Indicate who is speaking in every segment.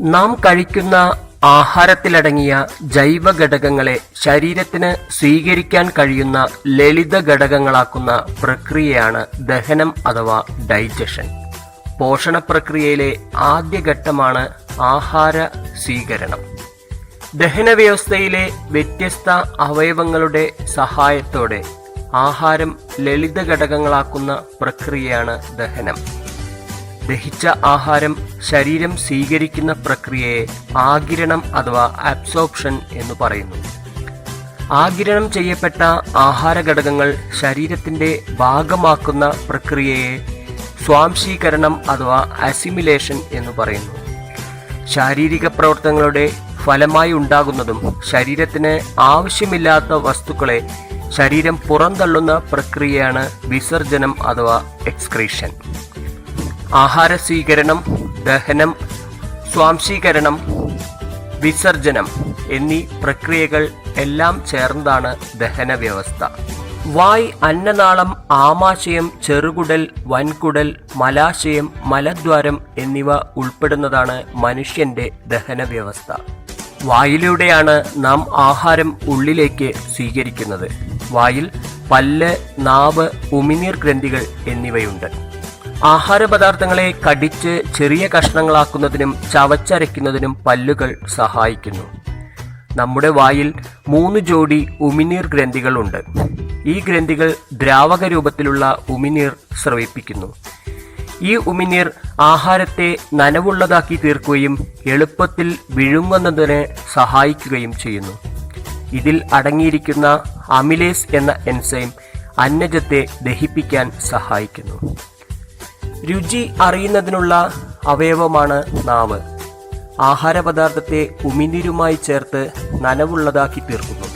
Speaker 1: നാം കഴിക്കുന്ന ആഹാരത്തിലടങ്ങിയ ജൈവ ഘടകങ്ങളെ ശരീരത്തിന് സ്വീകരിക്കാൻ കഴിയുന്ന ലളിത ഘടകങ്ങളാക്കുന്ന പ്രക്രിയയാണ് ദഹനം അഥവാ ഡൈജഷൻ. പോഷണ പ്രക്രിയയിലെ ആദ്യഘട്ടമാണ് ആഹാര സ്വീകരണം. ദഹന വ്യവസ്ഥയിലെ വ്യത്യസ്ത അവയവങ്ങളുടെ സഹായത്തോടെ ആഹാരം ലളിത ഘടകങ്ങളാക്കുന്ന പ്രക്രിയയാണ് ദഹനം. ദഹിച്ച ആഹാരം ശരീരം സ്വീകരിക്കുന്ന പ്രക്രിയയെ ആകിരണം അഥവാ അബ്സോർപ്ഷൻ എന്ന് പറയുന്നു. ആകിരണം ചെയ്യപ്പെട്ട ആഹാര ഘടകങ്ങൾ ശരീരത്തിന്റെ ഭാഗമാക്കുന്ന പ്രക്രിയയെ സ്വാംശീകരണം അഥവാ അസിമിലേഷൻ എന്ന് പറയുന്നു. ശാരീരിക പ്രവർത്തനങ്ങളുടെ ഫലമായി ഉണ്ടാകുന്നതും ശരീരത്തിന് ആവശ്യമില്ലാത്ത വസ്തുക്കളെ ശരീരം പുറന്തള്ളുന്ന പ്രക്രിയയാണ് വിസർജനം അഥവാ എക്സ്ക്രീഷൻ. ആഹാര സ്വീകരണം ദഹനം സ്വാംശീകരണം വിസർജനം എന്നീ പ്രക്രിയകൾ എല്ലാം ചേർന്നതാണ് ദഹന വ്യവസ്ഥ വായ് അന്നനാളം ആമാശയം ചെറുകുടൽ വൻകുടൽ മലാശയം മലദ്വാരം എന്നിവ ഉൾപ്പെടുന്നതാണ് മനുഷ്യന്റെ ദഹന വ്യവസ്ഥ വായിലൂടെയാണ് നാം ആഹാരം ഉള്ളിലേക്ക് സ്വീകരിക്കുന്നത്. വായിൽ പല്ല് നാവ് ഉമിനീർ ഗ്രന്ഥികൾ എന്നിവയുണ്ട്. ആഹാര പദാർത്ഥങ്ങളെ കടിച്ച് ചെറിയ കഷ്ണങ്ങളാക്കുന്നതിനും ചവച്ചരയ്ക്കുന്നതിനും പല്ലുകൾ സഹായിക്കുന്നു. നമ്മുടെ വായിൽ മൂന്ന് ജോഡി ഉമിനീർ ഗ്രന്ഥികളുണ്ട്. ഈ ഗ്രന്ഥികൾ ദ്രാവക രൂപത്തിലുള്ള ഉമിനീർ സ്രവിപ്പിക്കുന്നു. ഈ ഉമിനീർ ആഹാരത്തെ നനവുള്ളതാക്കി തീർക്കുകയും എളുപ്പത്തിൽ വിഴുങ്ങുന്നതിന് സഹായിക്കുകയും ചെയ്യുന്നു. ഇതിൽ അടങ്ങിയിരിക്കുന്ന അമിലേസ് എന്ന എൻസൈം അന്നജത്തെ ദഹിപ്പിക്കാൻ സഹായിക്കുന്നു. രുചി അറിയുന്നതിനുള്ള അവയവമാണ് നാവ്. ആഹാരപദാർത്ഥത്തെ ഉമിനീരുമായി ചേർത്ത് നനവുള്ളതാക്കി തീർക്കുന്നു.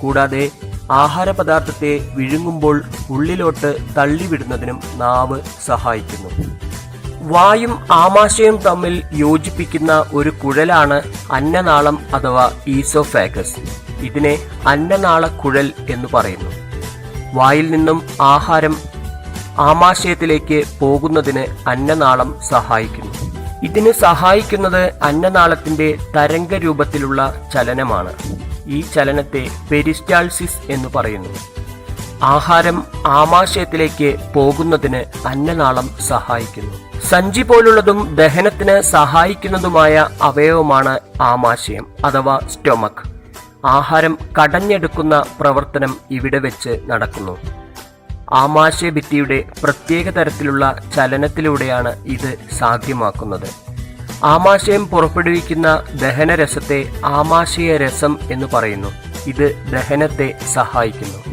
Speaker 1: കൂടാതെ ആഹാരപദാർത്ഥത്തെ വിഴുങ്ങുമ്പോൾ ഉള്ളിലോട്ട് തള്ളിവിടുന്നതിനും നാവ് സഹായിക്കുന്നു. വായും ആമാശയും തമ്മിൽ യോജിപ്പിക്കുന്ന ഒരു കുഴലാണ് അന്നനാളം അഥവാ ഈസോഫാഗസ്. ഇതിനെ അന്നനാള കുഴൽ എന്ന് പറയുന്നു. വായിൽ നിന്നും ആഹാരം ആമാശയത്തിലേക്ക് പോകുന്നതിന് അന്നനാളം സഹായിക്കുന്നു. ഇതിന് സഹായിക്കുന്നത് അന്നനാളത്തിന്റെ തരംഗ രൂപത്തിലുള്ള ചലനമാണ്. ഈ ചലനത്തെ പെരിസ്റ്റാൾസിസ് എന്ന് പറയുന്നു. ആഹാരം ആമാശയത്തിലേക്ക് പോകുന്നതിന് അന്നനാളം സഹായിക്കുന്നു. സഞ്ചി പോലുള്ളതും ദഹനത്തിന് സഹായിക്കുന്നതുമായ അവയവമാണ് ആമാശയം അഥവാ സ്റ്റൊമക്. ആഹാരം കടഞ്ഞെടുക്കുന്ന പ്രവർത്തനം ഇവിടെ വെച്ച് നടക്കുന്നു. ആമാശയഭിത്തിയുടെ പ്രത്യേക തരത്തിലുള്ള ചലനത്തിലൂടെയാണ് ഇത് സാധ്യമാക്കുന്നത്. ആമാശയം പുറപ്പെടുവിക്കുന്ന ദഹനരസത്തെ ആമാശയ രസം എന്ന് പറയുന്നു. ഇത് ദഹനത്തെ സഹായിക്കുന്നു.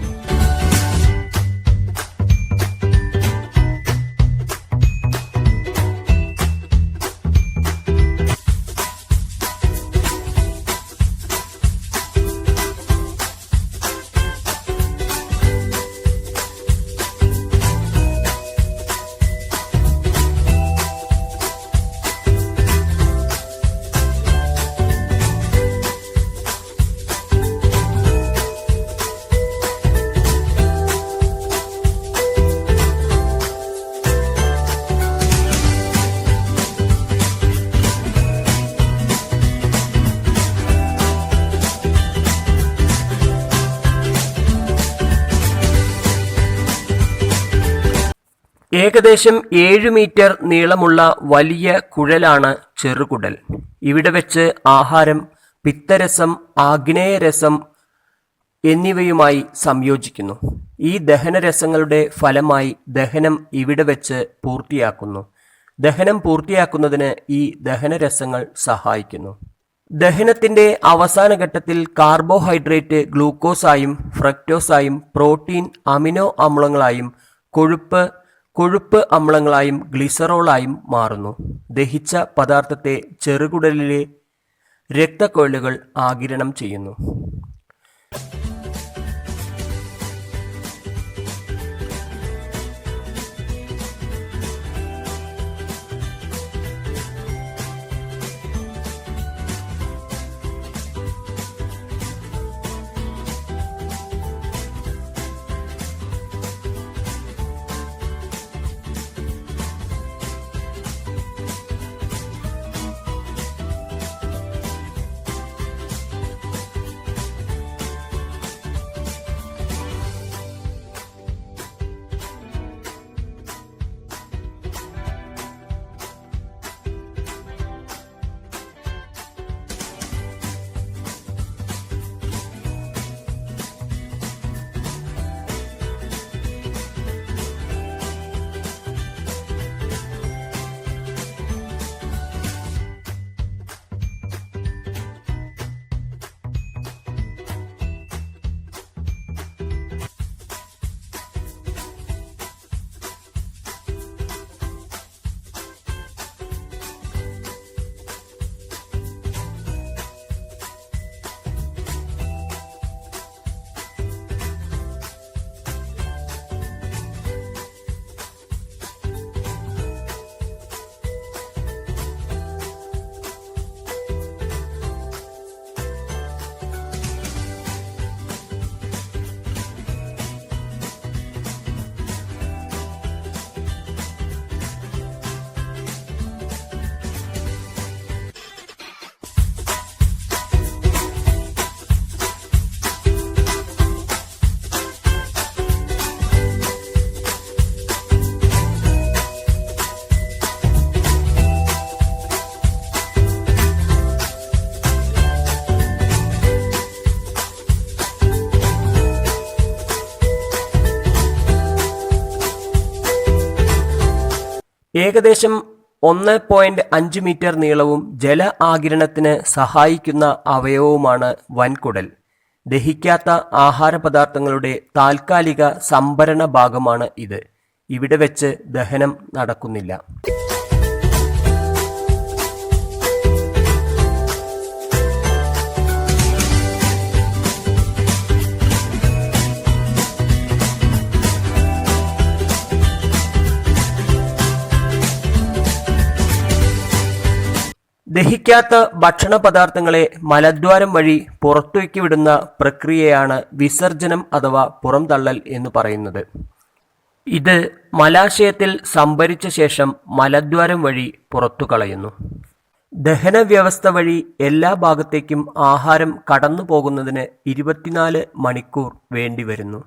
Speaker 1: ഏകദേശം ഏഴ് മീറ്റർ നീളമുള്ള വലിയ കുഴലാണ് ചെറുകുടൽ. ഇവിടെ വെച്ച് ആഹാരം പിത്തരസം ആഗ്നേയരസം എന്നിവയുമായി സംയോജിക്കുന്നു. ഈ ദഹനരസങ്ങളുടെ ഫലമായി ദഹനം ഇവിടെ വെച്ച് പൂർത്തിയാക്കുന്നു. ദഹനം പൂർത്തിയാക്കുന്നതിന് ഈ ദഹനരസങ്ങൾ സഹായിക്കുന്നു. ദഹനത്തിന്റെ അവസാന ഘട്ടത്തിൽ കാർബോഹൈഡ്രേറ്റ് ഗ്ലൂക്കോസായും ഫ്രക്ടോസായും പ്രോട്ടീൻ അമിനോ അമ്ലങ്ങളായും കൊഴുപ്പ് കൊഴുപ്പ് അമ്ലങ്ങളായും ഗ്ലിസറോളായും മാറുന്നു. ദഹിച്ച പദാർത്ഥത്തെ ചെറുകുടലിലെ രക്തക്കൊഴലുകൾ ആകിരണം ചെയ്യുന്നു. ഏകദേശം ഒന്ന് പോയിന്റ് അഞ്ച് മീറ്റർ നീളവും ജല ആകിരണത്തിന് സഹായിക്കുന്ന അവയവവുമാണ് വൻകുടൽ. ദഹിക്കാത്ത ആഹാരപദാർത്ഥങ്ങളുടെ താൽക്കാലിക സംഭരണ ഭാഗമാണ് ഇത്. ഇവിടെ വെച്ച് ദഹനം നടക്കുന്നില്ല. ദഹിക്കാത്ത ഭക്ഷണ പദാർത്ഥങ്ങളെ മലദ്വാരം വഴി പുറത്തേക്ക് വിടുന്ന പ്രക്രിയയാണ് വിസർജനം അഥവാ പുറംതള്ളൽ എന്ന് പറയുന്നത്. ഇത് മലാശയത്തിൽ സംഭരിച്ച ശേഷം മലദ്വാരം വഴി പുറത്തു കളയുന്നു ദഹന വ്യവസ്ഥ വഴി എല്ലാ ഭാഗത്തേക്കും ആഹാരം കടന്നു പോകുന്നതിന് ഇരുപത്തിനാല് മണിക്കൂർ വേണ്ടിവരുന്നു.